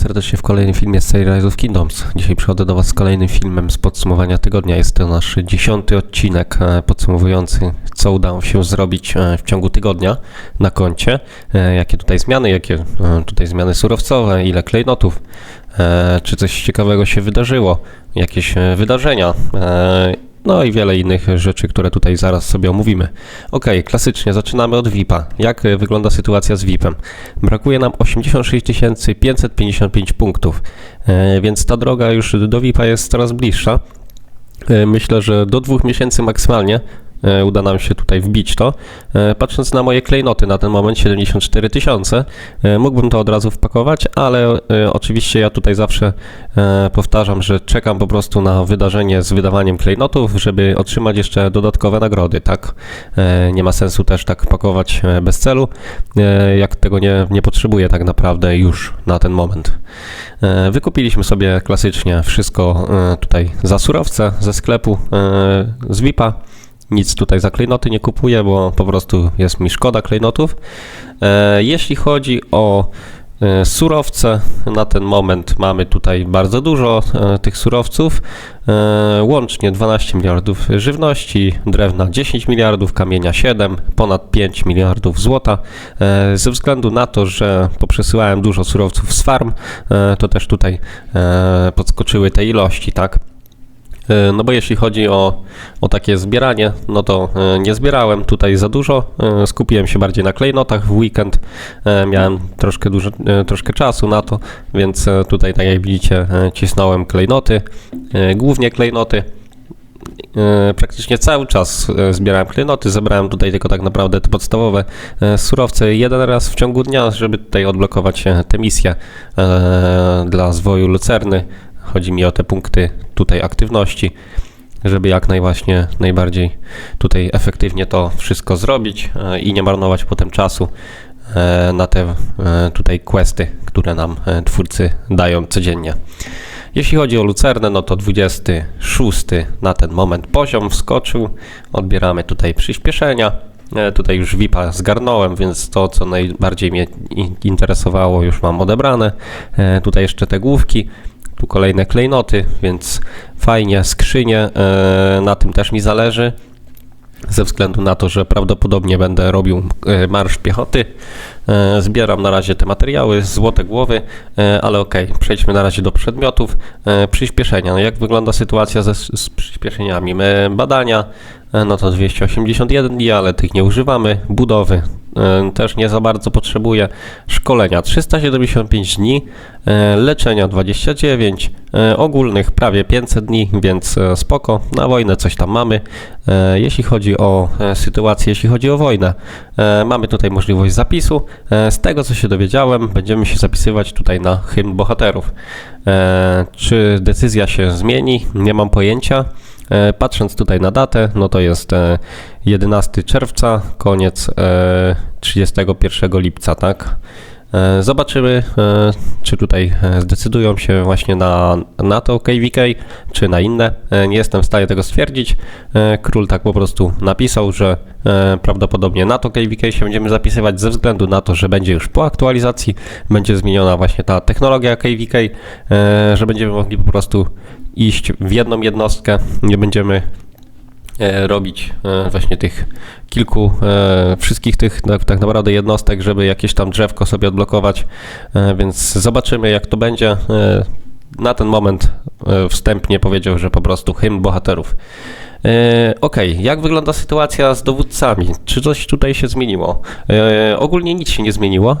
serdecznie w kolejnym filmie z serii Rise of Kingdoms. Dzisiaj przychodzę do Was z kolejnym filmem z podsumowania tygodnia. Jest to nasz dziesiąty odcinek e, podsumowujący, co udało się zrobić e, w ciągu tygodnia na koncie. E, Jakie tutaj zmiany, jakie tutaj zmiany surowcowe, ile klejnotów, czy coś ciekawego się wydarzyło, jakieś wydarzenia. No i wiele innych rzeczy, które tutaj zaraz sobie omówimy. Ok, klasycznie zaczynamy od VIP-a. Jak wygląda sytuacja z VIP-em? Brakuje nam 86 555 punktów, e, więc ta droga już do VIP-a jest coraz bliższa. E, Myślę, że do dwóch miesięcy maksymalnie uda nam się tutaj wbić to. E, Patrząc na moje klejnoty na ten moment 74 tysiące, e, mógłbym to od razu wpakować, ale e, oczywiście ja tutaj zawsze e, powtarzam, że czekam po prostu na wydarzenie z wydawaniem klejnotów, żeby otrzymać jeszcze dodatkowe nagrody, tak? E, Nie ma sensu też tak pakować e, bez celu, e, jak tego nie, nie potrzebuję tak naprawdę już na ten moment. E, Wykupiliśmy sobie klasycznie wszystko e, tutaj za surowce ze sklepu, e, z VIP-a. Nic tutaj za klejnoty nie kupuję, bo po prostu jest mi szkoda klejnotów. E, Jeśli chodzi o e, surowce, na ten moment mamy tutaj bardzo dużo e, tych surowców. Łącznie 12 miliardów żywności, drewna 10 miliardów, kamienia 7, ponad 5 miliardów złota. Ze względu na to, że poprzesyłałem dużo surowców z farm, to też tutaj podskoczyły te ilości, tak? E, No bo jeśli chodzi o, o takie zbieranie, no to e, nie zbierałem tutaj za dużo. e, Skupiłem się bardziej na klejnotach w weekend. Miałem troszkę, dużo, troszkę czasu na to, więc tutaj, tak jak widzicie, cisnąłem klejnoty, głównie klejnoty. Praktycznie cały czas zbierałem klejnoty, zebrałem tutaj tylko tak naprawdę te podstawowe surowce jeden raz w ciągu dnia, żeby tutaj odblokować te misje e, dla zwoju lucerny. Chodzi mi o te punkty tutaj aktywności, żeby jak najwaśnie najbardziej tutaj efektywnie to wszystko zrobić e, i nie marnować potem czasu e, na te e, tutaj questy, które nam twórcy dają codziennie. Jeśli chodzi o Lucernę, no to 26 na ten moment poziom wskoczył. Odbieramy tutaj przyspieszenia. Tutaj już VIP-a zgarnąłem, więc to, co najbardziej mnie in- interesowało, już mam odebrane. Tutaj jeszcze te główki, tu kolejne klejnoty, więc fajnie, skrzynie, e, na tym też mi zależy ze względu na to, że prawdopodobnie będę robił e, marsz piechoty. E, Zbieram na razie te materiały, złote głowy, ale okej, przejdźmy na razie do przedmiotów. Przyspieszenia. No jak wygląda sytuacja ze, z przyspieszeniami? Badania, no to 281 dni, ale tych nie używamy. Budowy też nie za bardzo potrzebuję. Szkolenia 375 dni, e, leczenia 29, e, ogólnych prawie 500 dni, więc spoko. Na wojnę coś tam mamy. Jeśli chodzi o e, sytuację, jeśli chodzi o wojnę, mamy tutaj możliwość zapisu. Z tego co się dowiedziałem, będziemy się zapisywać tutaj na hymn bohaterów. Czy decyzja się zmieni? Nie mam pojęcia. E, Patrząc tutaj na datę, no to jest e, 11 czerwca, koniec e, 31 lipca, tak? E, Zobaczymy, e, czy tutaj e, zdecydują się właśnie na, na to KVK, czy na inne. E, Nie jestem w stanie tego stwierdzić. E, Król tak po prostu napisał, że e, prawdopodobnie na to KVK się będziemy zapisywać ze względu na to, że będzie już po aktualizacji, będzie zmieniona właśnie ta technologia KVK, e, że będziemy mogli po prostu iść w jedną jednostkę, nie będziemy e, robić e, właśnie tych kilku, e, wszystkich tych tak, naprawdę jednostek, żeby jakieś tam drzewko sobie odblokować, więc zobaczymy jak to będzie. Na ten moment e, wstępnie powiedział, że po prostu hymn bohaterów. E, Okej, jak wygląda sytuacja z dowódcami? Czy coś tutaj się zmieniło? E, ogólnie nic się nie zmieniło,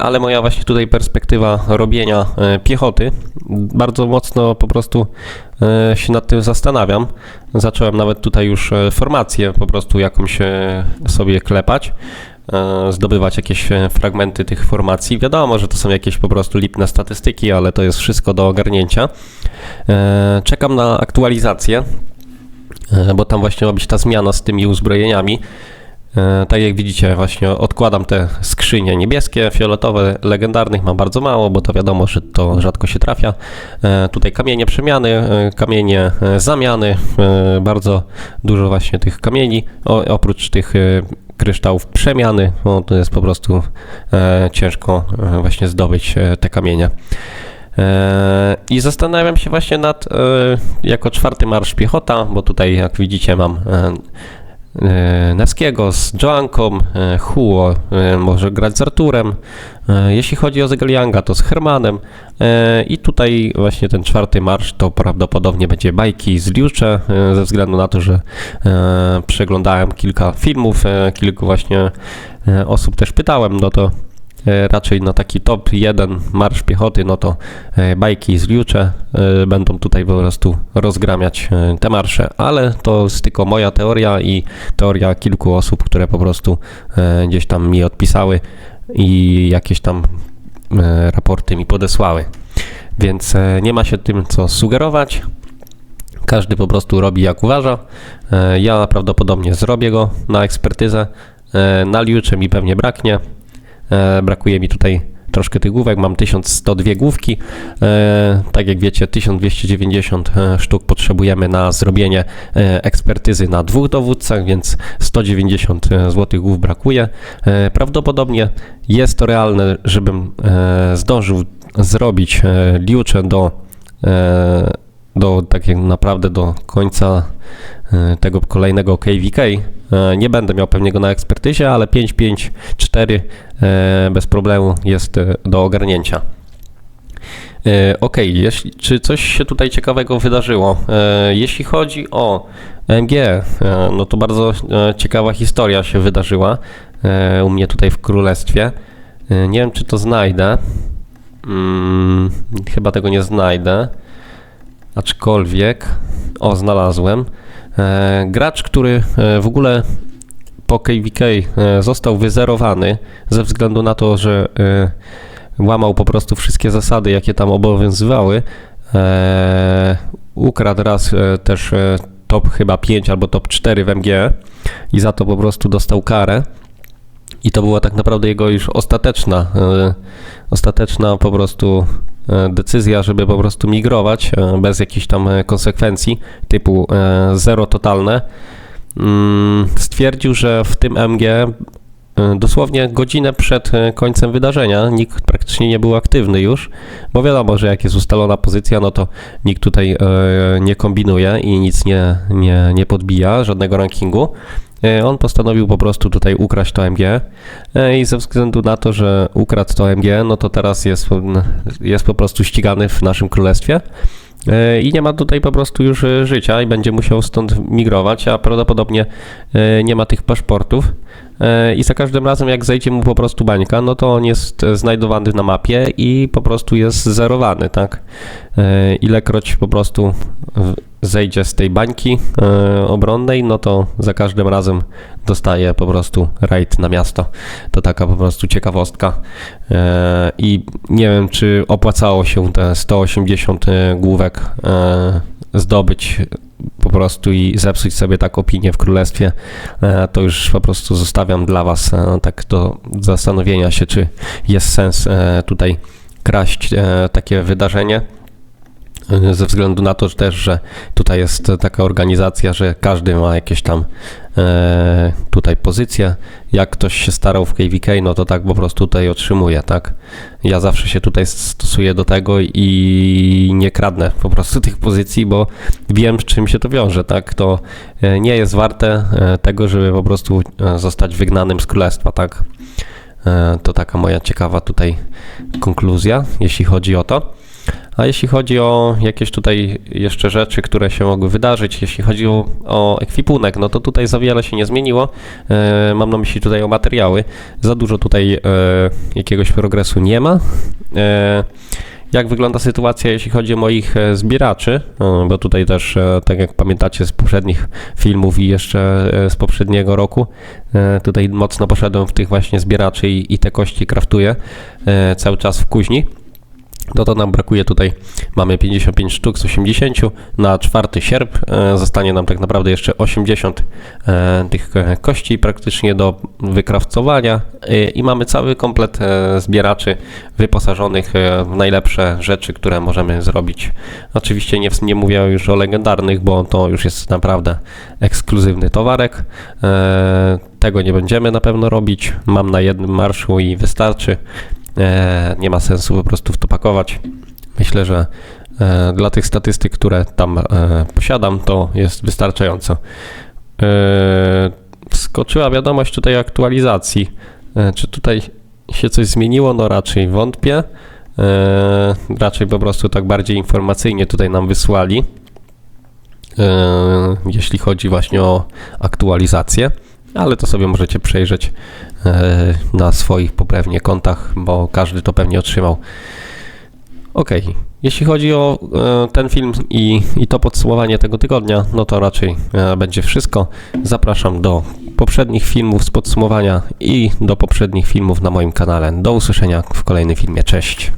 ale moja właśnie tutaj perspektywa robienia piechoty bardzo mocno po prostu się nad tym zastanawiam. Zacząłem nawet tutaj już formację po prostu jakąś sobie klepać, zdobywać jakieś e, fragmenty tych formacji. Wiadomo, że to są jakieś po prostu lipne statystyki, ale to jest wszystko do ogarnięcia. E, Czekam na aktualizację, e, bo tam właśnie ma być ta zmiana z tymi uzbrojeniami. E, Tak jak widzicie, właśnie odkładam te skrzynie niebieskie, fioletowe, legendarnych mam bardzo mało, bo to wiadomo, że to rzadko się trafia. E, Tutaj kamienie przemiany, e, kamienie e, zamiany, e, bardzo dużo właśnie tych kamieni, oprócz tych e, kryształów przemiany, bo to jest po prostu e, ciężko e, właśnie zdobyć e, te kamienie. E, I zastanawiam się właśnie nad, jako czwarty marsz piechota, bo tutaj jak widzicie mam e, Neskiego z Joanką, e, Huo e, może grać z Arturem, jeśli chodzi o Zegalianga to z Hermanem. I tutaj właśnie ten czwarty marsz to prawdopodobnie będzie bajki z Liucze, ze względu na to, że przeglądałem kilka filmów, kilku właśnie osób też pytałem, no to raczej na taki top 1 marsz piechoty, no to e, bajki z Liucze e, będą tutaj po prostu rozgramiać e, te marsze, ale to jest tylko moja teoria i teoria kilku osób, które po prostu e, gdzieś tam mi odpisały i jakieś tam e, raporty mi podesłały. Więc e, nie ma się tym co sugerować. Każdy po prostu robi jak uważa. E, Ja prawdopodobnie zrobię go na ekspertyzę. E, Na liucze mi pewnie braknie. E, Brakuje mi tutaj troszkę tych główek. Mam 1102 główki. E, Tak jak wiecie, 1290 e, sztuk potrzebujemy na zrobienie ekspertyzy na dwóch dowódcach, więc 190 zł głów brakuje. Prawdopodobnie jest to realne, żebym zdążył zrobić liucze do do tak naprawdę do końca e, tego kolejnego KVK. E, Nie będę miał pewnie go na ekspertyzie, ale 554 e, bez problemu jest do ogarnięcia. Ok, czy coś się tutaj ciekawego wydarzyło? Jeśli chodzi o MG, no to bardzo ciekawa historia się wydarzyła u mnie tutaj w królestwie. Nie wiem, czy to znajdę. Mm, chyba tego nie znajdę. Aczkolwiek, o, znalazłem. E, gracz, który e, w ogóle po KVK e, został wyzerowany ze względu na to, że e, łamał po prostu wszystkie zasady, jakie tam obowiązywały. Ukradł raz też top chyba 5 albo top 4 w MG i za to po prostu dostał karę. I to była tak naprawdę jego już ostateczna, ostateczna po prostu decyzja, żeby po prostu migrować e, bez jakichś tam e, konsekwencji, typu e, zero totalne. Mm, Stwierdził, że w tym MG e, dosłownie godzinę przed e, końcem wydarzenia nikt praktycznie nie był aktywny już, bo wiadomo, że jak jest ustalona pozycja, no to nikt tutaj e, nie kombinuje i nic nie, nie, nie podbija, żadnego rankingu. E, On postanowił po prostu tutaj ukraść to MG e, i ze względu na to, że ukradł to MG, no to teraz jest, jest po prostu ścigany w naszym królestwie i nie ma tutaj po prostu już e, życia i będzie musiał stąd migrować, a prawdopodobnie e, nie ma tych paszportów e, i za każdym razem jak zejdzie mu po prostu bańka, no to on jest e, znajdowany na mapie i po prostu jest zerowany, tak? E, Ilekroć po prostu zejdzie z tej bańki e, obronnej, no to za każdym razem dostaje po prostu rajd na miasto. To taka po prostu ciekawostka. E, I nie wiem, czy opłacało się te 180 główek e, zdobyć po prostu i zepsuć sobie tak opinię w królestwie, e, to już po prostu zostawiam dla Was e, tak do zastanowienia się, czy jest sens e, tutaj kraść e, takie wydarzenie. E, Ze względu na to że też, że tutaj jest taka organizacja, że każdy ma jakieś tam e, tutaj pozycje. Jak ktoś się starał w KVK, no to tak po prostu tutaj otrzymuje, tak? Ja zawsze się tutaj stosuję do tego i nie kradnę po prostu tych pozycji, bo wiem, z czym się to wiąże, tak? To e, nie jest warte e, tego, żeby po prostu zostać wygnanym z królestwa, tak? To taka moja ciekawa tutaj konkluzja, jeśli chodzi o to. A jeśli chodzi o jakieś tutaj jeszcze rzeczy, które się mogły wydarzyć, jeśli chodzi o, o ekwipunek, no to tutaj za wiele się nie zmieniło. E, mam na myśli tutaj o materiały. Za dużo tutaj e, jakiegoś progresu nie ma. E, jak wygląda sytuacja, jeśli chodzi o moich e, zbieraczy? E, bo tutaj też, e, tak jak pamiętacie z poprzednich filmów i jeszcze z poprzedniego roku, tutaj mocno poszedłem w tych właśnie zbieraczy i, te kości kraftuję cały czas w kuźni. No to nam brakuje tutaj, mamy 55 sztuk z 80, na 4 sierp e, zostanie nam tak naprawdę jeszcze 80 e, tych e, kości praktycznie do wykrawcowania i mamy cały komplet zbieraczy wyposażonych w najlepsze rzeczy, które możemy zrobić. Oczywiście nie, nie mówię już o legendarnych, bo to już jest naprawdę ekskluzywny towarek. Tego nie będziemy na pewno robić. Mam na jednym marszu i wystarczy. E, nie ma sensu po prostu w to pakować. Myślę, że e, dla tych statystyk, które tam e, posiadam, to jest wystarczająco. Wskoczyła wiadomość tutaj o aktualizacji. Czy tutaj się coś zmieniło? No raczej wątpię. Raczej po prostu tak bardziej informacyjnie tutaj nam wysłali, jeśli chodzi właśnie o aktualizację, ale to sobie możecie przejrzeć na swoich popewnie kontach, bo każdy to pewnie otrzymał. Ok, jeśli chodzi o e, ten film i, i to podsumowanie tego tygodnia, no to raczej e, będzie wszystko. Zapraszam do poprzednich filmów z podsumowania i do poprzednich filmów na moim kanale. Do usłyszenia w kolejnym filmie. Cześć.